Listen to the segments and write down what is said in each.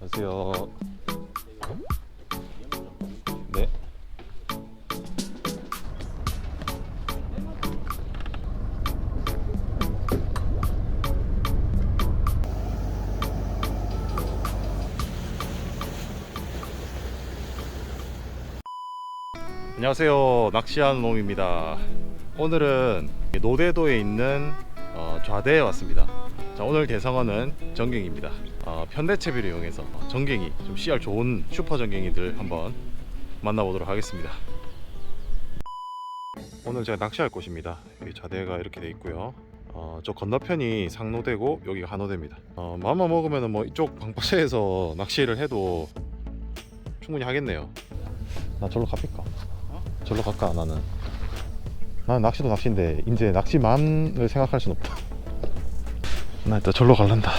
안녕하세요. 네. 안녕하세요. 낚시하는 놈입니다. 오늘은 노대도에 있는 어, 좌대에 왔습니다. 자, 오늘 대상어는 전갱입니다. 어, 편대채비를 이용해서 전갱이 좀 씨알 좋은 슈퍼 전갱이들 한번 만나보도록 하겠습니다. 오늘 제가 낚시할 곳입니다. 여기 좌대가 이렇게 돼 있고요. 어, 저 건너편이 상노대고 여기가 한노대입니다. 어, 마음만 먹으면 뭐 이쪽 방파제에서 낚시를 해도 충분히 하겠네요. 나 절로 가볼까? 절로 갈까 나는? 나는 낚시도 낚시인데 이제 낚시만을 생각할 순 없다. 나 일단 절로 갈란다.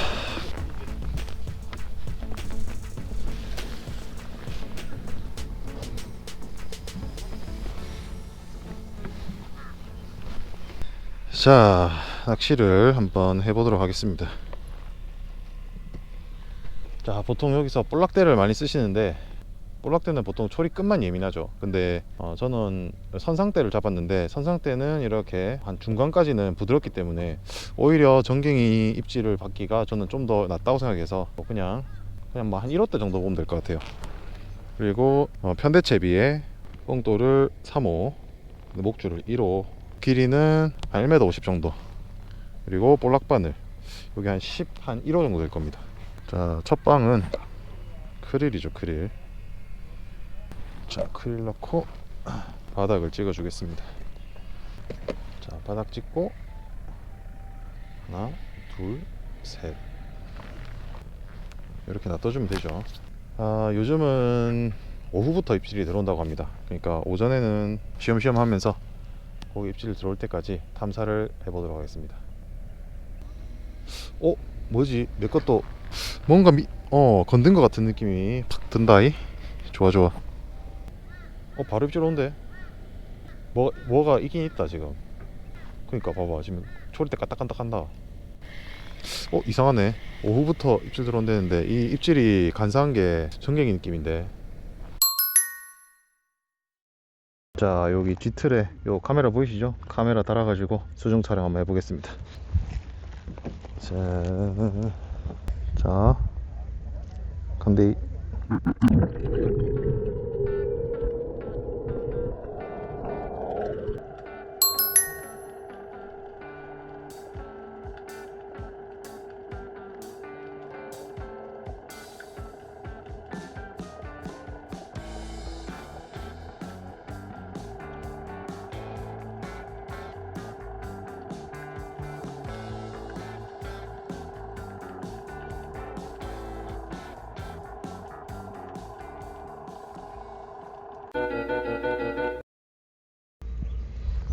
자, 낚시를 한번 해보도록 하겠습니다. 자, 보통 여기서 볼락대를 많이 쓰시는데 볼락대는 보통 초리 끝만 예민하죠. 근데 어, 저는 선상대를 잡았는데 선상대는 이렇게 한 중간까지는 부드럽기 때문에 오히려 전갱이 입질을 받기가 저는 좀 더 낫다고 생각해서 그냥 그냥 뭐 한 1호대 정도 보면 될 것 같아요. 그리고 어, 편대채비에 뽕돌을 3호, 목줄을 1호, 길이는 한 1m 50 정도. 그리고 볼락바늘 여기 한 10, 한 1호 정도 될 겁니다. 자, 첫 방은 크릴이죠, 크릴. 자, 크릴 넣고 바닥을 찍어 주겠습니다. 자, 바닥 찍고 하나, 둘, 셋. 이렇게 놔둬주면 되죠. 아, 요즘은 오후부터 입질이 들어온다고 합니다. 그러니까 오전에는 쉬엄쉬엄 하면서 거기 입질 들어올 때까지 탐사를 해보도록 하겠습니다. 어, 뭐지? 내 것도 뭔가 미, 어 건든 것 같은 느낌이 팍 든다이. 좋아 좋아. 어 바로 입질 온대. 뭐 뭐가 있긴 있다 지금. 그러니까 봐봐 지금 초리 때 까딱까딱한다. 어 이상하네. 오후부터 입질 들어온다는데 이 입질이 간사한 게 전갱이 느낌인데. 자 여기 뒤틀에 요 카메라 보이시죠? 카메라 달아 가지고 수중 촬영 한번 해보겠습니다. 자, 자, 근데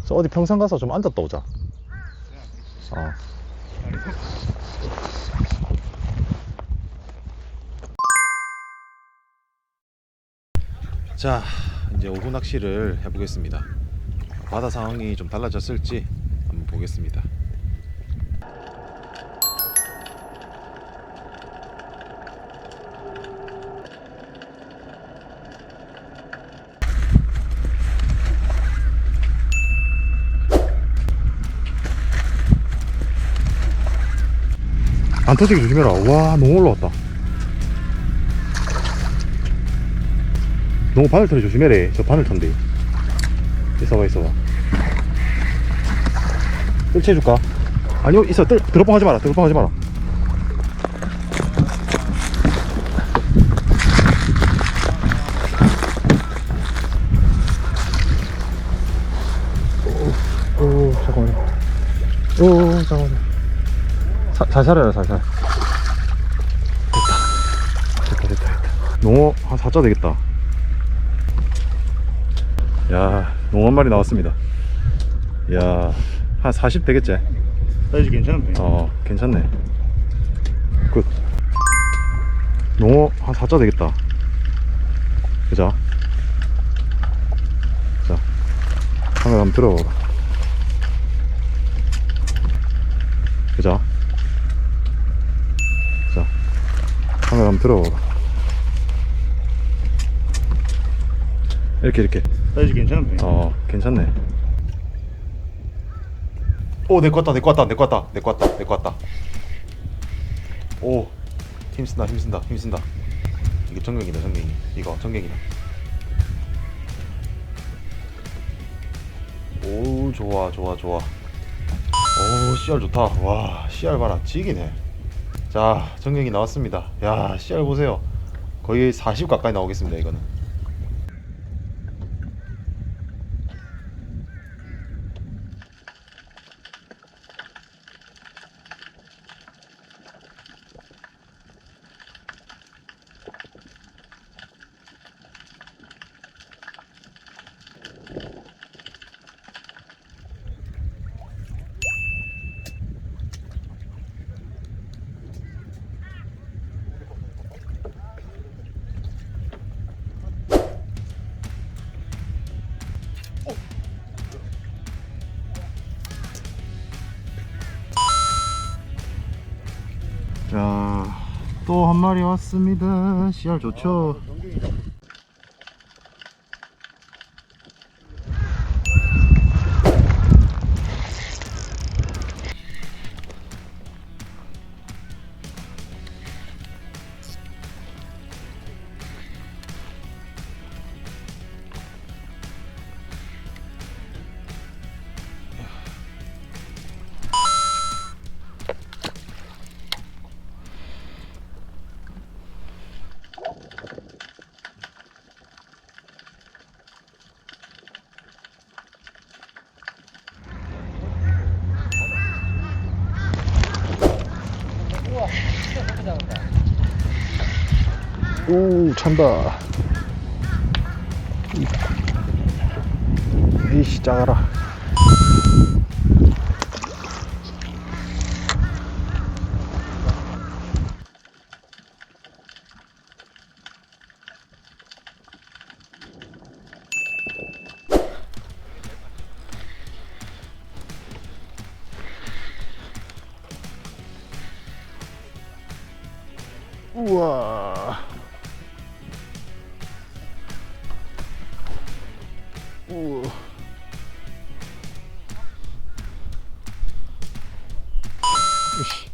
저 어디 평상 가서 좀 앉았다 오자. 어. 자, 이제 오후 낚시를 해보겠습니다. 바다 상황이 좀 달라졌을지 한번 보겠습니다. 안 터지게 조심해라. 와, 너무 올라왔다. 너무 바늘 털이 조심해래. 저 바늘 턴데. 있어봐, 있어봐. 뜰채 해줄까? 아니요, 있어. 뜰, 드롭방 하지 마라. 드롭방 하지 마라. 오, 오, 잠깐만요. 오, 잠깐만요. 사, 살살해라 살살 됐다. 됐다 됐다 됐다. 농어 한 4자 되겠다. 야 농어 한 마리 나왔습니다. 야한 40 되겠지? 사이즈 괜찮은데? 어 괜찮네. 굿. 농어 한 4자 되겠다. 그죠 자 카메라 한번 들어봐봐 그죠 한번 들어봐 이렇게 이렇게. 사이즈 괜찮은데? 어 괜찮네. 오내거 왔다 내거 왔다 내거 왔다 내거 왔다 내거 왔다. 오 힘쓴다 힘쓴다 힘쓴다. 이게 청경이다 청경이 이거 청경이다. 오 좋아 좋아 좋아. 오 CR 좋다. 와 CR 봐라. 지기네. 자 정경이 나왔습니다. 야 씨알 보세요. 거의 40 가까이 나오겠습니다 이거는 자, 또 한 마리 왔습니다. 씨알 좋죠? 오, 찬다. 이씨, 작아라. 우와. 우와. 이씨.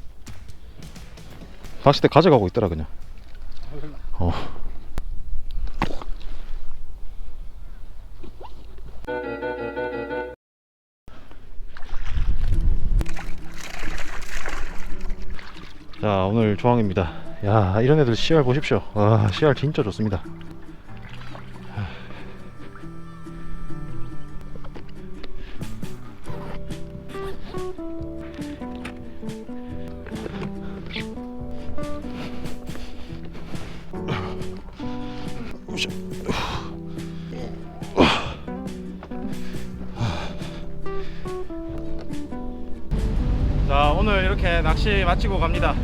낚싯대 가져가고 있더라 그냥. 어. 자 오늘 조항입니다. 야 이런 애들 씨알 보십시오. 와 씨알 진짜 좋습니다. 자 오늘 이렇게 낚시 마치고 갑니다.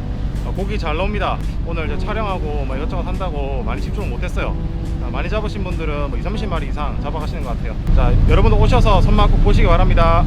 어, 고기 잘 나옵니다. 오늘 촬영하고 뭐 이것저것 한다고 많이 집중을 못했어요. 자, 많이 잡으신 분들은 뭐 2, 30마리 이상 잡아가시는 것 같아요. 자 여러분들 오셔서 손맛 꼭 보시기 바랍니다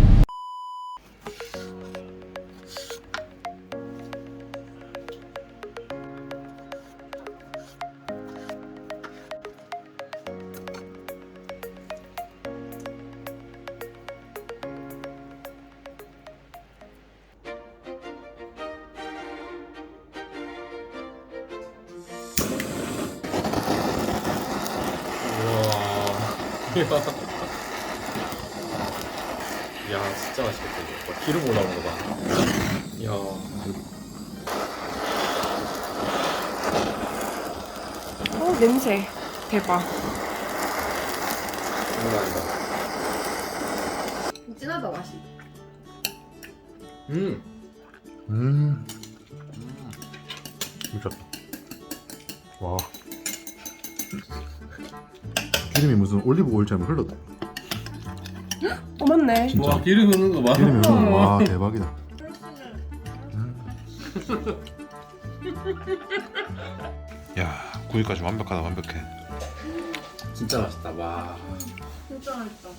야 진짜 맛있겠다 이거. 와, 기름 올라오는 거 봐. 이야. 어 냄새. 대박. 장난 아니다. 진하다 맛이. 음. 음. 미쳤다. 와 기름이 무슨 올리브 오일처럼 흘렀다 어 맞네. 진짜. 와 기름 흐르는 거 봐. 기름이 흐르는 거 와 대박이다. 야 구이까지 완벽하다 완벽해. 진짜 맛있다. 와. 진짜 맛있다